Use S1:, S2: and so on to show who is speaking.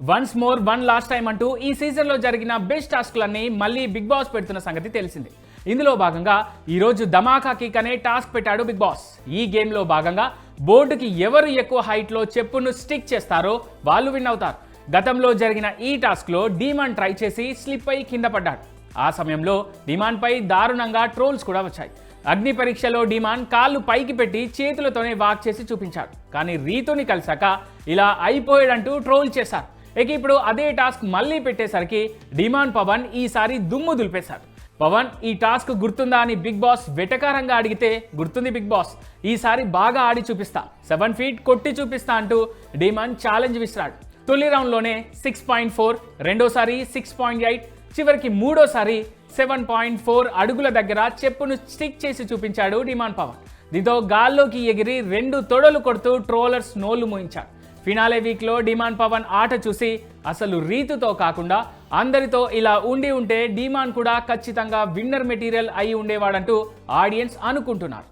S1: Once more one last time అంటూ ఈ సీజన్లో జరిగిన బెస్ట్ టాస్క్లన్నీ మళ్ళీ బిగ్ బాస్ పెడుతున్న సంగతి తెలిసిందే. ఇందులో భాగంగా ఈరోజు ధమాకా కిక్ అనే టాస్క్ పెట్టాడు బిగ్ బాస్ ఈ గేమ్లో భాగంగా బోర్డుకి ఎవరు ఎక్కువ హైట్లో చెప్పును స్టిక్ చేస్తారో వాళ్ళు విన్ అవుతారు. గతంలో జరిగిన ఈ టాస్క్లో డీమాన్ ట్రై చేసి స్లిప్ అయి కింద పడ్డాడు. ఆ సమయంలో డిమాండ్పై దారుణంగా ట్రోల్స్ కూడా వచ్చాయి. అగ్ని పరీక్షలో డిమాండ్ కాళ్ళు పైకి పెట్టి చేతులతోనే వాక్ చేసి చూపించాడు. కానీ రీతుని కలిసాక ఇలా అయిపోయాడంటూ ట్రోల్ చేశారు. ఇక ఇప్పుడు అదే టాస్క్ మళ్ళీ పెట్టేసరికి డిమాండ్ పవన్ ఈసారి దుమ్ము దులిపేశారు పవన్ ఈ టాస్క్ గుర్తుందా అని బిగ్ బాస్ వెటకారంగా అడిగితే గుర్తుంది బిగ్ బాస్. ఈసారి బాగా ఆడి చూపిస్తా. సెవెన్ ఫీట్ కొట్టి చూపిస్తా అంటూ డిమాండ్ ఛాలెంజ్ విసిరాడు. తొలి రౌండ్లోనే సిక్స్ పాయింట్ ఫోర్ రెండోసారి సిక్స్ పాయింట్ ఎయిట్ చివరికి మూడోసారి సెవెన్ పాయింట్ ఫోర్ అడుగుల దగ్గర చెప్పును స్టిక్ చేసి చూపించాడు డిమాండ్ పవన్. దీంతో గాల్లోకి ఎగిరి రెండు తొడలు కొడుతూ ట్రోలర్స్ నోళ్ళు మోయించాడు ఫినాలే వీక్లో డిమాండ్ పవన్ ఆట చూసి అసలు రీతుతో కాకుండా అందరితో ఇలా ఉండి ఉంటే డిమాండ్ కూడా ఖచ్చితంగా విన్నర్ మెటీరియల్ అయి ఉండేవాడంటూ ఆడియన్స్ అనుకుంటున్నారు.